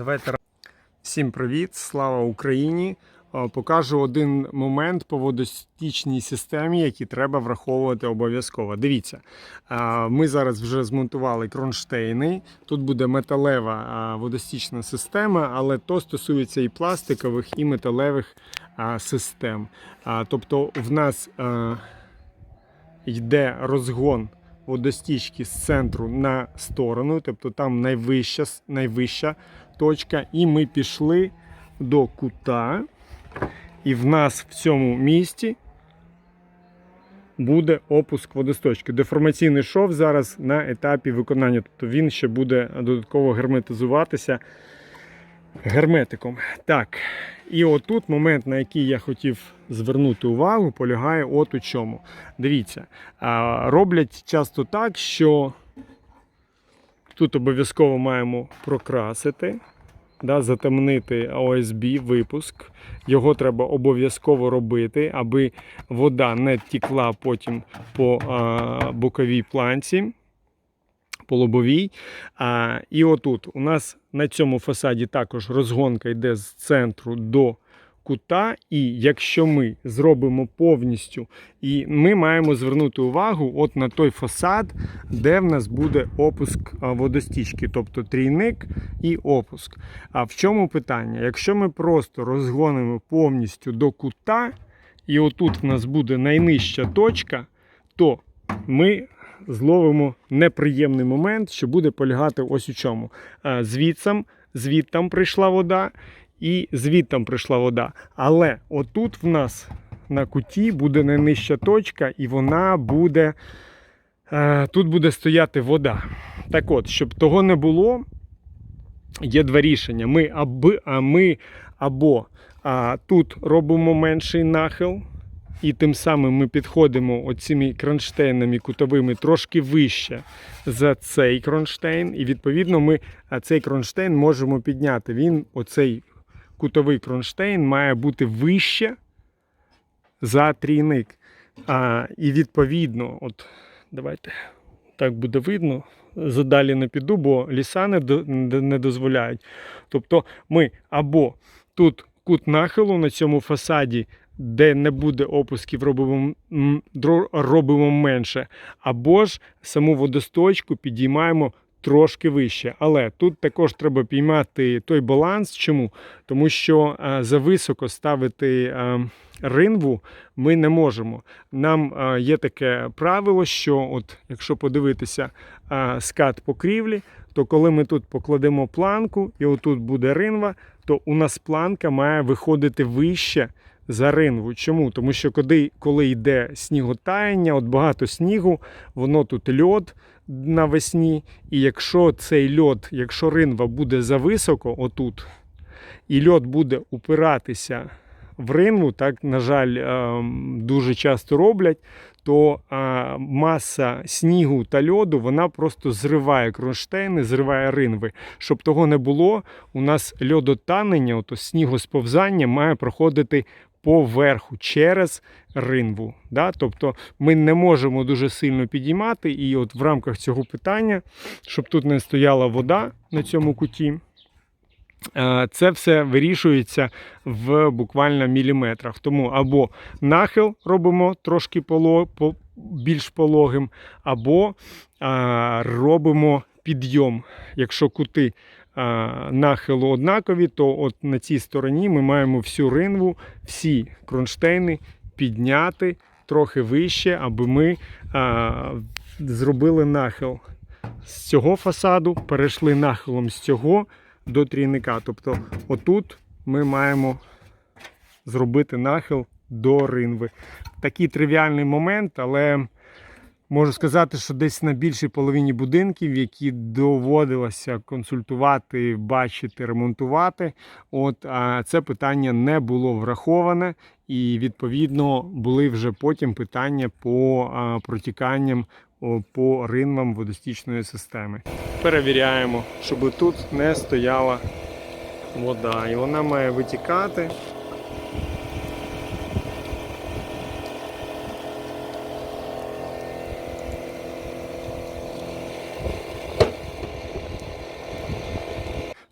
Давайте всім привіт, слава Україні. Е, Покажу один момент по водостічній системі, який треба враховувати обов'язково. Дивіться, е, ми зараз вже змонтували кронштейни. Тут буде металева е, водостічна система, але то стосується і пластикових, і металевих систем. Тобто, в нас йде розгон водостічки з центру на сторону, тобто там найвища, найвища точка, і ми пішли до кута, і в нас в цьому місці буде опуск водосточки. Деформаційний шов зараз на етапі виконання, тобто він ще буде додатково герметизуватися герметиком. Так, і отут момент, на який я хотів звернути увагу, полягає от у чому. Дивіться, роблять часто так, що тут обов'язково маємо прокрасити, да, затемнити ОСБ випуск. Його треба обов'язково робити, аби вода не тікла потім по а, боковій планці. По лобовій. А, і отут у нас на цьому фасаді також розгонка йде з центру до кута. І якщо ми зробимо повністю, і ми маємо звернути увагу от на той фасад, де в нас буде опуск водостічки, тобто трійник і опуск. А в чому питання? Якщо ми просто розгонимо повністю до кута, і отут в нас буде найнижча точка, то ми зловимо неприємний момент, що буде полягати ось у чому. Е, Звідсам, звідтам прийшла вода, і звідтам прийшла вода. Але отут в нас на куті буде найнижча точка, і вона буде. е, Тут буде стояти вода. Так от, щоб того не було, є два рішення. Ми, аби, а ми або а, тут робимо менший нахил, і тим самим ми підходимо оціми кронштейнами кутовими трошки вище за цей кронштейн. І відповідно ми цей кронштейн можемо підняти. Він, оцей кутовий кронштейн, має бути вище за трійник. А, і відповідно, от давайте так буде видно. Задалі не піду, бо ліса не, не дозволяють. Тобто ми або тут кут нахилу на цьому фасаді, де не буде опусків, робимо, робимо менше, або ж саму водосточку підіймаємо трошки вище. Але тут також треба піймати той баланс. Чому? Тому що е, зависоко ставити е, ринву ми не можемо. Нам е, є таке правило, що от, якщо подивитися скат покрівлі, то коли ми тут покладемо планку, і отут буде ринва, то у нас планка має виходити вище за ринву. Чому? Тому що коли, коли йде сніготаяння, от багато снігу, воно тут льод навесні. І якщо цей льод, якщо ринва буде зависоко, отут, і льод буде упиратися в ринву, так, на жаль, ем, дуже часто роблять, то е, маса снігу та льоду вона просто зриває кронштейни, зриває ринви. Щоб того не було, у нас льодотанення, ото снігосповзання має проходити поверху через ринву. Да? Тобто ми не можемо дуже сильно підіймати, і от в рамках цього питання, щоб тут не стояла вода на цьому куті. е, Це все вирішується в буквально міліметрах. Тому або нахил робимо трошки поло, по, більш пологим, або а, робимо підйом. Якщо кути нахилу однакові, то от на цій стороні ми маємо всю ринву, всі кронштейни підняти трохи вище, аби ми а, зробили нахил з цього фасаду, перейшли нахилом з цього до трійника. Тобто, отут ми маємо зробити нахил до ринви. Такий тривіальний момент, але можу сказати, що десь на більшій половині будинків, які доводилося консультувати, бачити, ремонтувати, от це питання не було враховане, і відповідно були вже потім питання по протіканням по ринвам водостічної системи. Перевіряємо, щоб тут не стояла вода, і вона має витікати.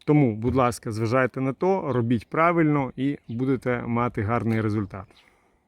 Тому, будь ласка, зважайте на то, робіть правильно і будете мати гарний результат.